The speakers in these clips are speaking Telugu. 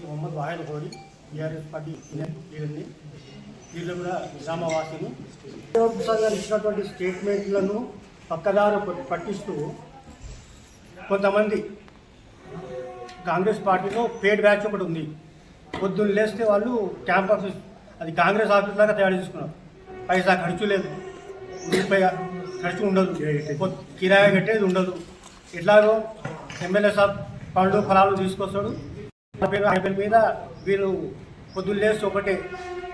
మొహమ్మద్ వాహిద్ కోడి టీఆర్ఎస్ పార్టీ వీళ్ళని వీళ్ళు కూడా గ్రామవాసిని గారు ఇచ్చినటువంటి స్టేట్మెంట్లను పక్కదారు పట్టిస్తూ కొంతమంది కాంగ్రెస్ పార్టీలో పేడ్ బ్యాచ్ ఒకటి ఉంది. పొద్దున్న లేస్తే వాళ్ళు క్యాంప్ ఆఫీస్ అది కాంగ్రెస్ ఆఫీస్ లాగా తయారు చేసుకున్నారు. పైసా ఖర్చు లేదు. ఖర్చు ఉండదు. కిరాయి కట్టేది ఉండదు. ఎట్లాగో ఎమ్మెల్యే సాబ్ పండ్లు ఫలాలు తీసుకొస్తాడు. పేరు ఆయన పేరు మీద వీరు పొద్దున్న లేసి ఒకటే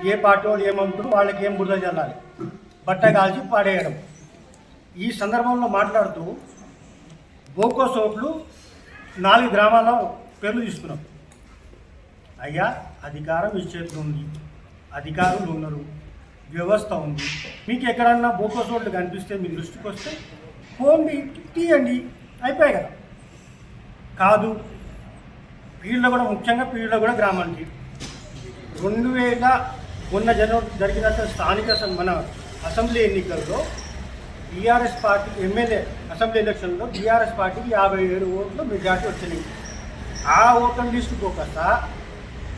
ఏ పార్టీ వాళ్ళు ఏమమ్ముతారు వాళ్ళకి ఏం బురద చల్లాలి బట్ట కాల్చి పాడేయడం. ఈ సందర్భంలో మాట్లాడుతూ బోకో సోట్లు నాలుగు గ్రామాల పేర్లు తీసుకున్నాం. అయ్యా అధికారం మీ చేతిలో ఉంది. అధికారులు ఉన్నారు. వ్యవస్థ ఉంది. మీకు ఎక్కడన్నా బోకో సోట్లు కనిపిస్తే మీ దృష్టికి వస్తే ఫోన్ తీయండి అయిపోయాయి కదా. కాదు పీళ్ళ కూడా ముఖ్యంగా పీళ్ళ కూడా గ్రామానికి. రెండు వేల మొన్న జన జరిగిన స్థానిక మన అసెంబ్లీ ఎన్నికల్లో బీఆర్ఎస్ పార్టీ ఎమ్మెల్యే అసెంబ్లీ ఎలక్షన్లో బీఆర్ఎస్ పార్టీకి యాభై ఏడు ఓట్లు మెజార్టీ వచ్చినాయి. ఆ ఓట్లను తీసుకుపోకస్త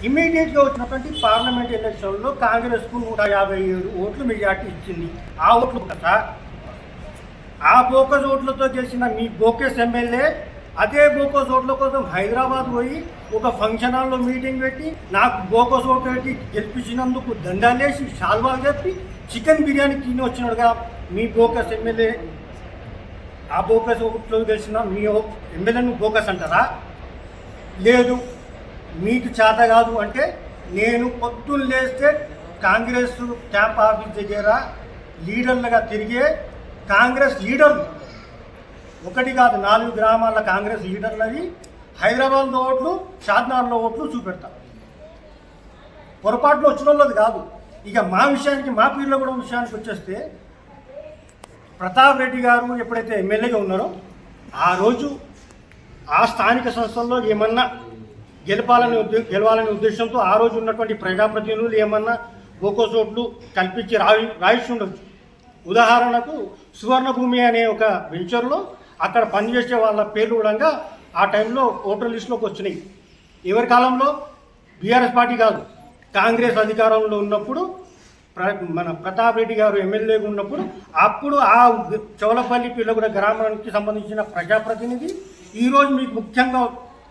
ఇమీడియట్గా వచ్చినటువంటి పార్లమెంట్ ఎలక్షన్లో కాంగ్రెస్కు నూట యాభై ఏడు ఓట్లు మెజార్టీ ఇచ్చింది. ఆ ఓట్లు కదా ఆ బోకస్ ఓట్లతో చేసిన మీ బోకస్ ఎమ్మెల్యే అదే బోకస్ ఓట్ల కోసం హైదరాబాద్ పోయి ఒక ఫంక్షన్ హాల్లో మీటింగ్ పెట్టి నాకు బోకస్ ఓట్లు పెట్టి గెలిపించినందుకు దండాలేసి షాల్వాలు చెప్పి చికెన్ బిర్యానీ తిని వచ్చినాడుగా మీ బోకస్ ఎమ్మెల్యే. ఆ బోకస్ ఓట్లో గెలిచిన మీ ఎమ్మెల్యేను బోకస్ అంటారా? లేదు మీకు చేత కాదు అంటే నేను పొద్దున్న లేస్తే కాంగ్రెస్ క్యాంప్ ఆఫీస్ దగ్గర లీడర్లుగా తిరిగే కాంగ్రెస్ లీడర్లు ఒకటి కాదు నాలుగు గ్రామాల కాంగ్రెస్ లీడర్లవి హైదరాబాద్లో ఓట్లు షాద్నార్లో ఓట్లు చూపెడతారు పొరపాటులో వచ్చిన వాళ్ళది కాదు. ఇక మా విషయానికి మా పీర్లో కూడా విషయానికి వచ్చేస్తే ప్రతాప్ రెడ్డి గారు ఎప్పుడైతే ఎమ్మెల్యేగా ఉన్నారో ఆ రోజు ఆ స్థానిక సంస్థల్లో ఏమన్నా గెలపాలని ఉద్దే గెలవాలనే ఉద్దేశంతో ఆ రోజు ఉన్నటువంటి ప్రజాప్రతినిధులు ఏమన్నా బోకో చోట్లు కల్పించి రాయి రాయిచ్చి ఉండొచ్చు ఉదాహరణకు సువర్ణభూమి అనే ఒక వెంచర్లో అక్కడ పనిచేసే వాళ్ళ పేర్లు కూడా ఆ టైంలో ఓటర్ లిస్టులోకి వచ్చినాయి. ఎవరి కాలంలో? బీఆర్ఎస్ పార్టీ కాదు. కాంగ్రెస్ అధికారంలో ఉన్నప్పుడు ప్ర- మన ప్రతాప్ రెడ్డి గారు ఎమ్మెల్యేగా ఉన్నప్పుడు అప్పుడు ఆ చౌలపల్లి పిల్లగూడ గ్రామానికి సంబంధించిన ప్రజాప్రతినిధి ఈరోజు మీకు ముఖ్యంగా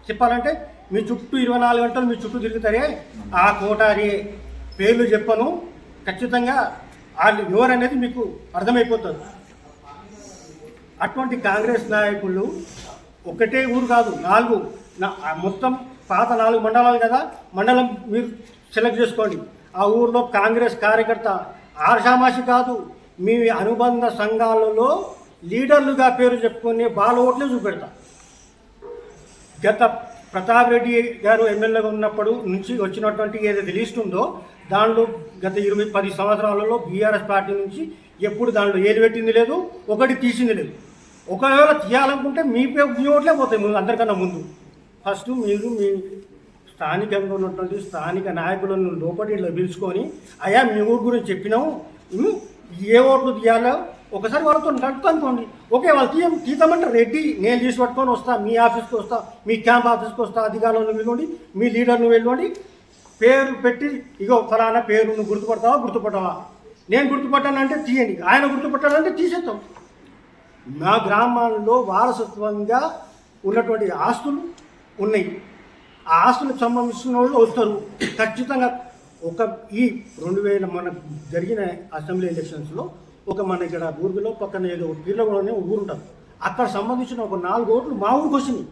చెప్పాలంటే మీ చుట్టూ ఇరవై నాలుగు గంటలు మీ చుట్టూ తిరుగుతారే? ఆ కోటారి పేర్లు చెప్పను. ఖచ్చితంగా వాళ్ళు ఎవరనేది మీకు అర్థమైపోతుంది. అటువంటి కాంగ్రెస్ నాయకులు ఒకటే ఊరు కాదు నాలుగు. మొత్తం పాత నాలుగు మండలాలు కదా మండలం మీరు సెలెక్ట్ చేసుకోండి. ఆ ఊర్లో కాంగ్రెస్ కార్యకర్త ఆర్షామాషి కాదు మీ అనుబంధ సంఘాలలో లీడర్లుగా పేరు చెప్పుకునే బాల ఓట్లే చూపెడతా. గత ప్రతాప్ రెడ్డి గారు ఎమ్మెల్యేగా ఉన్నప్పుడు నుంచి వచ్చినటువంటి ఏదైతే లిస్ట్ ఉందో దానిలో గత ఇరవై పది సంవత్సరాలలో బీఆర్ఎస్ పార్టీ నుంచి ఎప్పుడు దాంట్లో ఏది పెట్టింది లేదు ఒకటి తీసింది లేదు. ఒకవేళ తీయాలనుకుంటే మీ పే- మీ ఓట్లే పోతాయి ముందు అందరికన్నా ముందు. ఫస్ట్ మీరు మీ స్థానికంగా ఉన్నటువంటి స్థానిక నాయకులను లోపలి ఇట్లా పిలుచుకొని అయ్యా మీ ఊరు గురించి చెప్పినాము ఏ ఓట్లు తీయాలో ఒకసారి వాళ్ళతో కనుక్కోండి ఓకే వాళ్ళు తీయం తీద్దామంటే రెడ్డి నేను తీసి పట్టుకొని వస్తా మీ ఆఫీస్కి వస్తా మీ క్యాంప్ ఆఫీస్కి వస్తా అధికారులను వెళ్ళండి మీ లీడర్ను వెళ్ళండి పేరు పెట్టి ఇగో ఫలానా పేరు నువ్వు గుర్తుపడతావా గుర్తుపడతావా నేను గుర్తుపట్టానంటే తీయండి ఆయన గుర్తుపట్టాలంటే తీసేస్తాం. మా గ్రామాల్లో వారసత్వంగా ఉన్నటువంటి ఆస్తులు ఉన్నాయి. ఆ ఆస్తులకు సంబంధించిన వాళ్ళు వస్తారు. ఖచ్చితంగా ఒక ఈ రెండు వేల మన జరిగిన అసెంబ్లీ ఎలక్షన్స్లో ఒక మన ఇక్కడ ఊరిలో పక్కన ఏదో పీర్లగూడనే ఒక ఊరు ఉంటారు అక్కడ సంబంధించిన ఒక నాలుగు ఓట్లు మా ఊరికి వచ్చినాయి.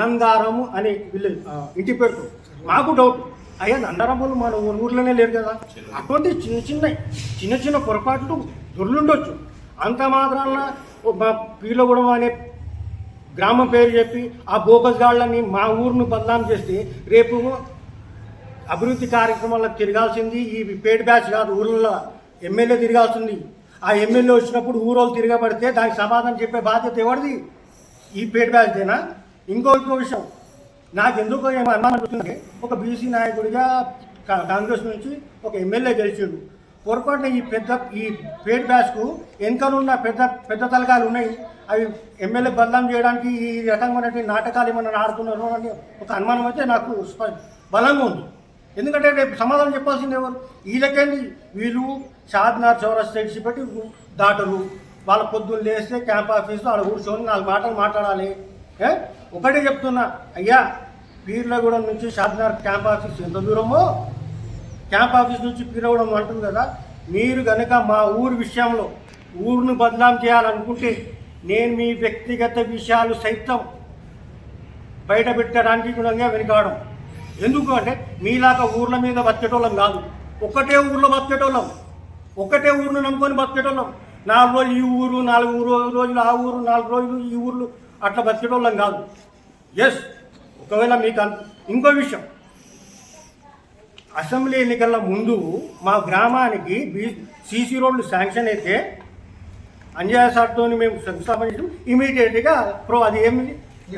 నందారము అనే విలేజ్ ఇంటి పేరుతో. మాకు డౌట్ అయ్యా నందారములు మన ఊర్లోనే లేరు కదా. అటువంటి చిన్న చిన్న చిన్న చిన్న పొరపాట్లు దొర్లుండొచ్చు. అంత మాత్రాన మా పీలగూడెం అనే గ్రామం పేరు చెప్పి ఆ బోగస్ గాళ్ళని మా ఊరును బదనాం చేస్తే రేపు అభివృద్ధి కార్యక్రమాల్లో తిరగాల్సింది ఈ పేడ్ బ్యాచ్ కాదు ఊర్లలో ఎమ్మెల్యే తిరగాల్సింది. ఆ ఎమ్మెల్యే వచ్చినప్పుడు ఊరోళ్ళు తిరగబడితే దానికి సమాధానం చెప్పే బాధ్యత ఎవరిది? ఈ పేడ్ బ్యాచ్దేనా ఇంకో ఇంకో విషయం. నాకు ఎందుకో ఏమో అనుమానం ఒక బీసీ నాయకుడిగా కాంగ్రెస్ నుంచి ఒక ఎమ్మెల్యే గెలిచాడు. పొరపాటున ఈ పెద్ద ఈ పేడ్ బ్యాచ్కు వెనుకనున్న పెద్ద పెద్ద తలకాలు ఉన్నాయి. అవి ఎమ్మెల్యే బదలాం చేయడానికి ఈ రకంగా ఉన్నటువంటి నాటకాలు ఏమైనా ఆడుతున్నారు అని ఒక అనుమానం అయితే నాకు బలంగా ఉంది. ఎందుకంటే రేపు సమాధానం చెప్పాల్సింది ఎవరు? వీళ్ళకేంది? వీళ్ళు షాద్నార్ చౌరస్ సైడ్స్ పెట్టి దాటరు. వాళ్ళ పొద్దున్న లేస్తే క్యాంప్ ఆఫీస్లో వాళ్ళ కూర్చొని నాలుగు మాటలు మాట్లాడాలి. ఏ? ఒకటే చెప్తున్నా. అయ్యా పీర్లగూడెం నుంచి షాద్నార్ క్యాంప్ ఆఫీస్ ఎంత దూరమో క్యాంప్ ఆఫీస్ నుంచి పిలవడం అంటుంది కదా మీరు కనుక మా ఊరు విషయంలో ఊరును బదనాం చేయాలనుకుంటే నేను మీ వ్యక్తిగత విషయాలు సైతం బయట పెట్టడానికి కూడా వెనుకావడం ఎందుకు అంటే మీలాగా ఊర్ల మీద బతికేటోళ్ళం కాదు. ఒకటే ఊర్లో బతికేటోళ్ళం. ఒకటే ఊరును నమ్ముకొని బతికేటోళ్ళం. నాలుగు రోజులు ఈ ఊరు నాలుగు రోజులు ఆ ఊరు నాలుగు రోజులు ఈ ఊర్లు అట్లా బతికేటోళ్ళం కాదు. ఎస్ ఒకవేళ మీకు ఇంకో విషయం. అసెంబ్లీ ఎన్నికల ముందు మా గ్రామానికి బీ సీసీ రోడ్లు శాంక్షన్ అయితే అంజయ్య సార్తో మేము శంకుస్థాపన చేసాం ఇమీడియట్గా ప్రో అది ఏమి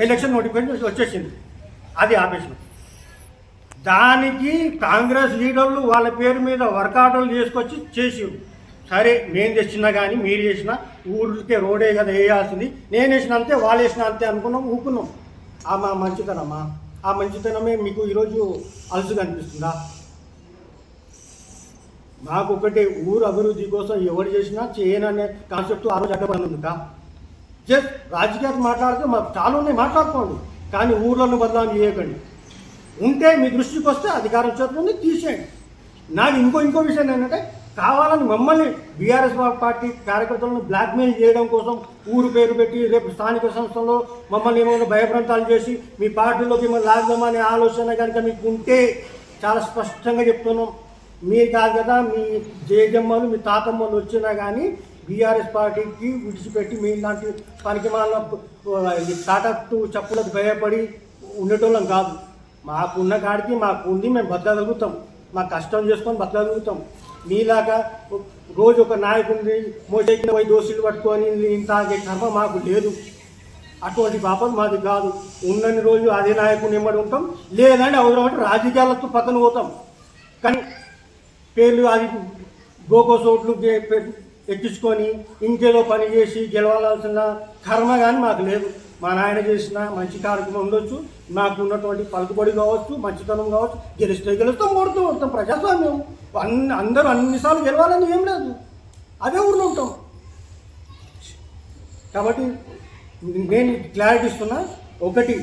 ఎలక్షన్ నోటిఫికేషన్ వచ్చేసింది. అది ఆపేసినాం. దానికి కాంగ్రెస్ లీడర్లు వాళ్ళ పేరు మీద వర్కౌట్లు చేసుకొచ్చి చేసి సరే నేను తెచ్చినా కానీ మీరు చేసిన ఊరికే రోడే కదా వేయాల్సింది. నేను వేసిన అంతే వాళ్ళు వేసిన అంతే అనుకున్నాం ఊకున్నాం ఆ మా మంచితనమ్మా ఆ మంచితనమే మీకు ఈరోజు అలసు కనిపిస్తుందా? మాకు ఒకటే ఊరు అభివృద్ధి కోసం ఎవరు చేసినా చేయననే కాన్సెప్ట్ ఆ రోజు అడ్డపడి జస్ట్ రాజకీయాలు మాట్లాడితే మాకు చాలా ఉన్నాయి మాట్లాడుకోండి. కానీ ఊర్లను బదలాం చేయకండి. ఉంటే మీ దృష్టికి వస్తే అధికారం చేతుంది తీసేయండి. నాకు ఇంకో ఇంకో విషయం ఏంటంటే కావాలని మమ్మల్ని బీఆర్ఎస్ పార్టీ కార్యకర్తలను బ్లాక్మెయిల్ చేయడం కోసం ఊరు పేరు పెట్టి రేపు స్థానిక సంస్థల్లో మమ్మల్ని ఏమైనా భయప్రాంతాలు చేసి మీ పార్టీలోకి మిమ్మల్ని లాగదామనే ఆలోచన కనుక మీకు ఉంటే చాలా స్పష్టంగా చెప్తున్నాం. మీరు కాదు కదా మీ జేజమ్మలు మీ తాతమ్మలు వచ్చినా కానీ బీఆర్ఎస్ పార్టీకి విడిచిపెట్టి మీ లాంటి పనికి వాళ్ళ టాటూ చెప్పులకు భయపడి ఉండేటోళ్ళం కాదు. మాకున్న కాడికి మాకు ఉంది మేము బతకగలుగుతాం. మా కష్టం చేసుకొని బతకగలుగుతాం. మీలాగా రోజు ఒక నాయకుడిని మోసెక్కిన పోయి దోషులు పట్టుకొని ఇంత తాగే కర్మ మాకు లేదు. అటువంటి పాపం మాది కాదు. ఉన్నన్ని రోజు అదే నాయకుని ఇమ్మడి ఉంటాం. లేదంటే అవసరం రాజకీయాలతో పక్కన పోతాం. కానీ పేర్లు అది గోకోసోట్లు ఎక్కించుకొని ఇంకేదో పని చేసి గెలవాల్సిన కర్మ కానీ మాకు లేదు. మా నాయన చేసిన మంచి కార్యక్రమం ఉండొచ్చు. మాకు ఉన్నటువంటి పలుకుబడి కావచ్చు మంచితనం కావచ్చు గెలిస్తే గెలుస్తాం ఓడుతూ ఉంటాం ప్రజాస్వామ్యం. అన్ని అందరూ అన్నిసార్లు గెలవాలని ఏం లేదు. అదే ఊర్లో ఉంటాం. కాబట్టి నేను క్లారిటీ ఇస్తున్నా. ఒకటి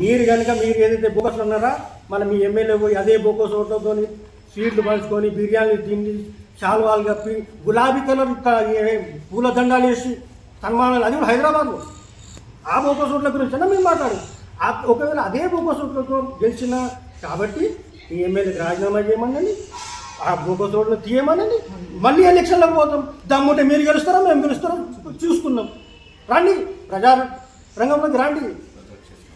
మీరు కనుక మీరు ఏదైతే బోకస్లు ఉన్నారా మన మీ ఎమ్మెల్యే పోయి అదే బోకస్ ఓట్లతో స్వీట్లు పంచుకొని బిర్యానీ తిండి శాల్వాలు కప్పి గులాబీ కలర్ పూల దండాలు వేసి సన్మానాలు. అది కూడా హైదరాబాద్లో ఆ బోకస్ ఓట్ల గురించి మేము మాట్లాడు ఆ ఒకవేళ అదే బోకస్ ఓట్లతో గెలిచిన కాబట్టి మీ ఎమ్మెల్యేకి రాజీనామా చేయమనండి. ఆ బోకస్ ఓట్లు తీయమనండి. మళ్ళీ ఎలక్షన్లకు పోతాం. దమ్ముంటే మీరు గెలుస్తారా మేము గెలుస్తారా? చూసుకుందాం. రండి. ప్రజా రంగంలోకి రండి.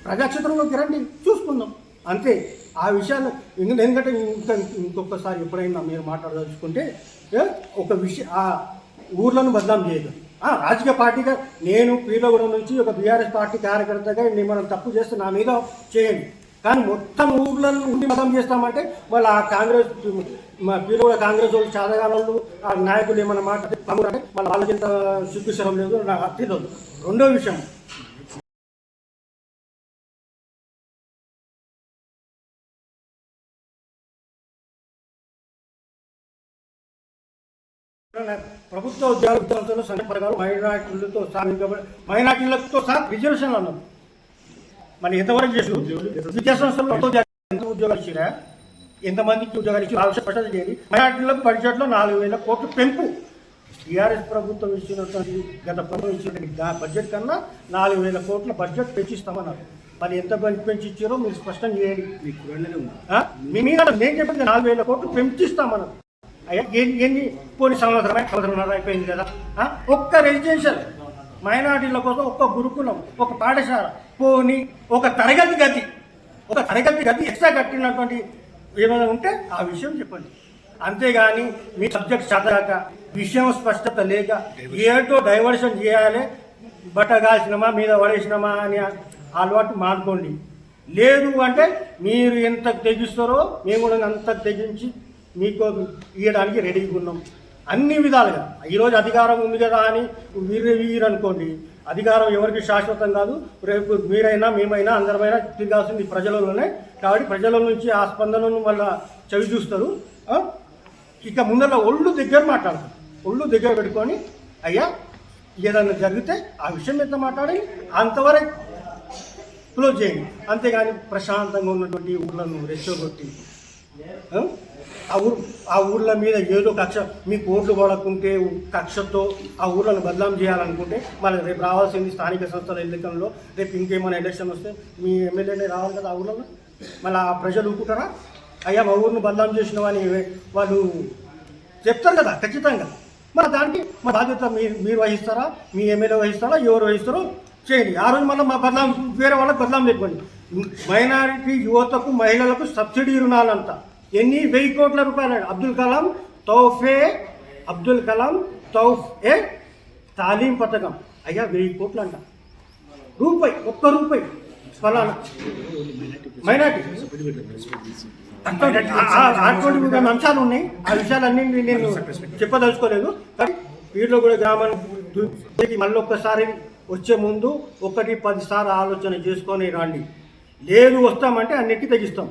ప్రజాక్షేత్రంలోకి రండి. చూసుకుందాం. అంతే ఆ విషయాలు ఎందుకంటే ఇంకా ఇంకొకసారి ఎప్పుడైనా మీరు మాట్లాడదలుచుకుంటే ఒక విషయం ఆ ఊర్లను బదనాం చేయదు. రాజకీయ పార్టీగా నేను పీలగూడెం నుంచి ఒక బీఆర్ఎస్ పార్టీ కార్యకర్తగా నేను మనం తప్పు చేస్తే నా మీద చేయండి. కానీ మొత్తం ఊర్లను ఉండి మతం చేస్తామంటే వాళ్ళు ఆ కాంగ్రెస్ మా పీలగూడ కాంగ్రెస్ వాళ్ళు చాదగాళ్ళు ఆ నాయకులు ఏమన్నా మాట అంటే వాళ్ళ వాళ్ళకి ఎంత సిగ్గుశరం లేదు నాకు తెలియదు. రెండో విషయం ప్రభుత్వ ఉద్యోగ విద్యార్థులు సంఘ ప్రకారం మైనార్టీలతో మైనార్టీలతో సహా రిజర్వేషన్లు అన్నాం మరి ఎంతవరకు చేసి విద్యా ఎంత ఉద్యోగాలు ఇచ్చిరా? ఎంతమందికి ఉద్యోగాలు ఇచ్చి ఆలోచన స్పష్టత చేయండి మైనార్టీలకు బడ్జెట్లో నాలుగు వేల కోట్ల పెంపు. టీఆర్ఎస్ ప్రభుత్వం ఇచ్చినటువంటి గత ప్రభుత్వం ఇచ్చినటువంటి బడ్జెట్ కన్నా నాలుగు వేల కోట్ల బడ్జెట్ పెంచిస్తామన్నారు. మరి ఎంత పెంచి ఇచ్చారో మీరు స్పష్టం చేయండి. ఆ? మీ మీద నేను చెప్పింది నాలుగు వేల కోట్లు పెంచిస్తామన్నారు. అయ్యా ఎన్ని ఎన్ని పోనీ సంవత్సరం సంవత్సరంన్నర అయిపోయింది కదా. ఒక్క రెసిడెన్షియల్ మైనార్టీల కోసం ఒక్క గురుకులం ఒక పాఠశాల పోని ఒక తరగతి గది ఒక తరగతి గది ఎక్స్ట్రా కట్టినటువంటి ఏమైనా ఉంటే ఆ విషయం చెప్పండి. అంతేగాని మీ సబ్జెక్ట్ చదవక విషయం స్పష్టత లేక ఏటో డైవర్షన్ చేయాలి బట్ట కాల్సినమా మీద పడేసినమా అని అలవాటు మానుకోండి. లేదు అంటే మీరు ఎంత తెగిస్తారో మేము కూడా అంత తెగించి మీకు ఇవ్వడానికి రెడీగా ఉన్నాం. అన్ని విధాలుగా. ఈరోజు అధికారం ఉంది కదా అని వీరు వీరు అనుకోండి. అధికారం ఎవరికి శాశ్వతం కాదు. రేపు మీరైనా మేమైనా అందరమైనా తిరగాల్సింది ప్రజలలోనే. కాబట్టి ప్రజల నుంచి ఆ స్పందనను మళ్ళీ చవి చూస్తారు. ఇక ముందర ఒళ్ళు దగ్గర మాట్లాడతారు ఒళ్ళు దగ్గర పెట్టుకొని అయ్యా ఏదైనా జరిగితే ఆ విషయం మీద మాట్లాడి అంతవరకు క్లోజ్ చేయండి. అంతేగాని ప్రశాంతంగా ఉన్నటువంటి ఊళ్ళను రెచ్చగొట్టి ఆ? ఊరు ఆ ఊర్ల మీద ఏదో కక్ష మీ కోట్లు పడకుంటే కక్షతో ఆ ఊర్లను బదనాం చేయాలనుకుంటే మళ్ళీ రేపు రావాల్సింది స్థానిక సంస్థల ఎన్నికల్లో రేపు ఇంకేమైనా ఎలక్షన్ వస్తే మీ ఎమ్మెల్యేనే రావాలి కదా ఆ ఊర్లో? మళ్ళీ ఆ ప్రజలు ఊరుకుంటారా? అయ్యా మా ఊరిని బదనాం చేసినవని వాళ్ళు చెప్తారు కదా ఖచ్చితంగా. మరి దానికి మా బాధ్యత మీరు మీరు వహిస్తారా? మీ ఎమ్మెల్యే వహిస్తారా? ఎవరు వహిస్తారో చేయండి. ఆ రోజు మళ్ళీ మా బదనాం వేరే వాళ్ళకి బదనాం లేకపోండి మైనారిటీ యువతకు మహిళలకు సబ్సిడీ రుణాలంతా. ఎన్ని వెయ్యి కోట్ల రూపాయలు? అబ్దుల్ కలాం తౌఫే అబ్దుల్ కలాం తౌఫ్ ఏ తాలీం పథకం. అయ్యా వెయ్యి కోట్లు అంట రూపాయి ఒక్క రూపాయి. ఫలానా? మైనార్టీ. అటువంటి అంశాలు ఉన్నాయి? ఆ విషయాలన్నీ నేను చెప్పదలుచుకోలేదు. కానీ వీటిలో కూడా గ్రామానికి మళ్ళీ ఒక్కసారి వచ్చే ముందు ఒకటి పది సార్లు ఆలోచన చేసుకొని రండి. లేదు వస్తామంటే అన్నిటికీ తెగిస్తాం.